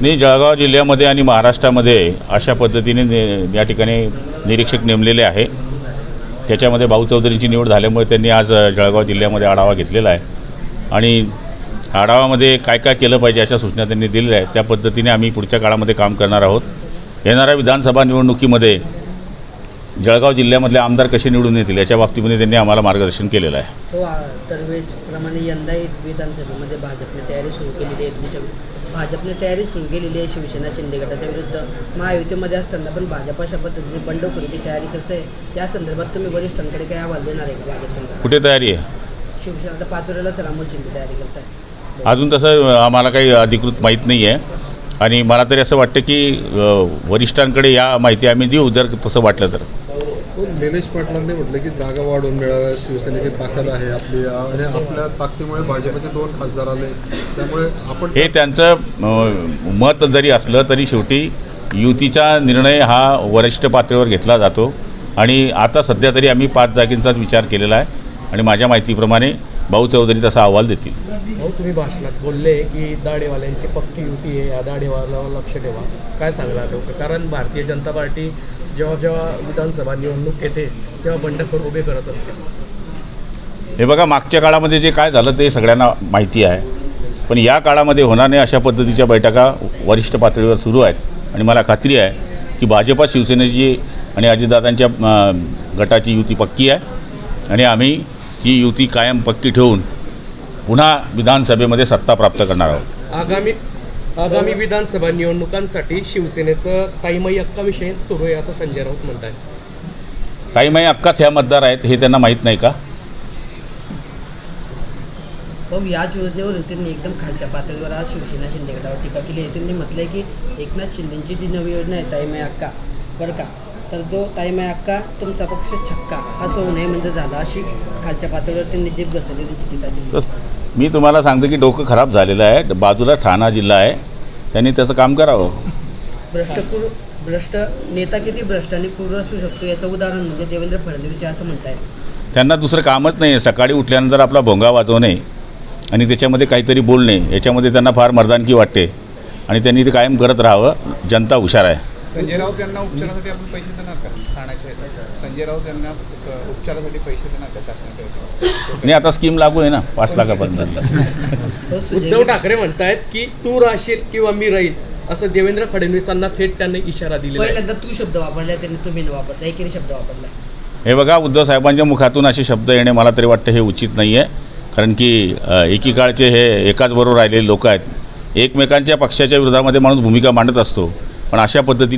मी जळगाव जिल्ह्यामध्ये आणि महाराष्ट्रामध्ये अशा पद्धतीने ने या ठिकाणी निरीक्षक नेमलेले आहे. त्याच्यामध्ये भाऊ चौधरींची निवड झाल्यामुळे त्यांनी आज अ, जळगाव जिल्ह्यामध्ये आढावा घेतलेला आहे. आणि आढावामध्ये काय काय केलं पाहिजे अशा सूचना त्यांनी दिलेल्या आहेत. त्या पद्धतीने आम्ही पुढच्या काळामध्ये काम करणार आहोत. येणाऱ्या विधानसभा निवडणुकीमध्ये जळगाव जिल्ह्यामधले आमदार कसे निवडून येतील याच्या बाबतीमध्ये त्यांनी आम्हाला मार्गदर्शन केलेलं आहे. हो दरवेळेसप्रमाणे यंदाही विधानसभेमध्ये भाजपने तयारी सुरू केलेली आहे. तुमच्या भाजपने तयारी सुरू केलेली आहे शिवसेना शिंदे गटाच्या विरुद्ध. महायुतीमध्ये असताना पण भाजप अशा पद्धतीने बंडखोरीची तयारी करते या संदर्भात तुम्ही वरिष्ठांकडे काय अहवाल देणार आहे का भाजप कुठे तयारी आहे? शिवसेना आता पाच वेळेलाच रामोल शिंदे तयारी करताय. अजून तसं आम्हाला काही अधिकृत माहीत नाही आहे आणि मला तरी असं वाटतं की वरिष्ठांकडे या माहिती आम्ही देऊ जर तसं वाटलं तर. हो, निलेश पाटलांनी म्हटलं की जागा वाढवून मिळाव्या शिवसेनेची ताकद आहे आपली आणि आपल्या ताकदीमुळे भाजपचे दोन खासदार आले. त्यामुळे आपण हे त्यांचं मत जरी असलं तरी शेवटी युतीचा निर्णय हा वरिष्ठ पातळीवर घेतला जातो. आणि आता सध्या तरी आम्ही पाच जागेंचाच विचार केलेला आहे. आणि माझ्या माहितीप्रमाणे भाऊ चौधरी तसा अहवाल देतील. तुम्ही भाषणात बोलले की दाढेवाल्यांची पक्की युती आहे या दाढेवाल्यावर लक्ष ठेवा. काय सांगणार लोक? कारण भारतीय जनता पार्टी जेव्हा जेव्हा विधानसभा निवडणूक येते तेव्हा बंडखोर उभे करत असते. हे बघा मागच्या काळामध्ये जे काय झालं ते सगळ्यांना माहिती आहे. पण या काळामध्ये होणार नाही अशा पद्धतीच्या बैठका वरिष्ठ पातळीवर सुरू आहेत. आणि मला खात्री आहे की भाजपा शिवसेनेची आणि अजितदादांच्या गटाची युती पक्की आहे. आणि आम्ही ही युती कायम पक्की ठेवून पुन्हा विधानसभेमध्ये सत्ता प्राप्त करणार आहोत. आगामी आगामी विधानसभा निवडणुकांसाठी शिवसेनेचं ताईमाई अक्का विषय सुरू आहे असं संजय राऊत म्हणत आहेत ताईमाई अक्काच ह्या मतदार आहेत हे त्यांना माहीत नाही का? भाऊ याच योजनेवरून त्यांनी एकदम खालच्या पातळीवर आज शिवसेना शिंदे गटावर टीका केली आहे. त्यांनी म्हटलंय की एकनाथ शिंदेची जी नवी योजना आहे ताईमाई अक्का बरं का? तर तो ताईमाई अक्का तुमचा पक्ष छक्का. असं होऊ नये म्हणजे झालं. अशी खालच्या पातळीवर त्यांनी जीभ बसवली त्यांची टीका केली तर मी तुम्हाला सांगतो की डोकं खराब झालेलं आहे. बाजूला ठाणा जिल्हा आहे. त्यांनी त्याचं काम करावं. भ्रष्टपूर भ्रष्ट नेता किती भ्रष्ट आणि क्रूर असू शकतो याचं उदाहरण म्हणजे देवेंद्र फडणवीस हे असं म्हणतायत त्यांना दुसरं कामच नाही आहे. सकाळी उठल्यानंतर आपला भोंगा वाजवणे आणि त्याच्यामध्ये काहीतरी बोलणे याच्यामध्ये त्यांना फार मर्दानकी वाटते. आणि त्यांनी ते कायम करत राहावं. जनता हुशार आहे. संजय राऊत यांना उपचारासाठी आपण पैसे देणार का? ठाण्याच्या? संजय राऊत यांना उपचारासाठी पैसे देणार का शासनाच्या आणि आता स्कीम लागू आहे ना पाच लाखापर्यंत उद्धव ठाकरे म्हणतायत की तू राहशील किंवा मी राहील असं देवेंद्र फडणवीसांना थेट त्यांनी इशारा दिलेला आहे. पहिल्यांदा तू शब्द वापरला त्यांनी तुम्ही न वापरला एकेरी शब्द वापरला. हे बघा उद्धव साहेबांच्या मुखातून असे शब्द येणे मला तरी वाटतं हे उचित नाही आहे कारण की एकीकाळचे हे एकाच बरोबर राहिलेले लोक आहेत. एकमेकांच्या पक्षाच्या विरोधामध्ये माणूस भूमिका मांडत असतो. पण अशा पद्धतीने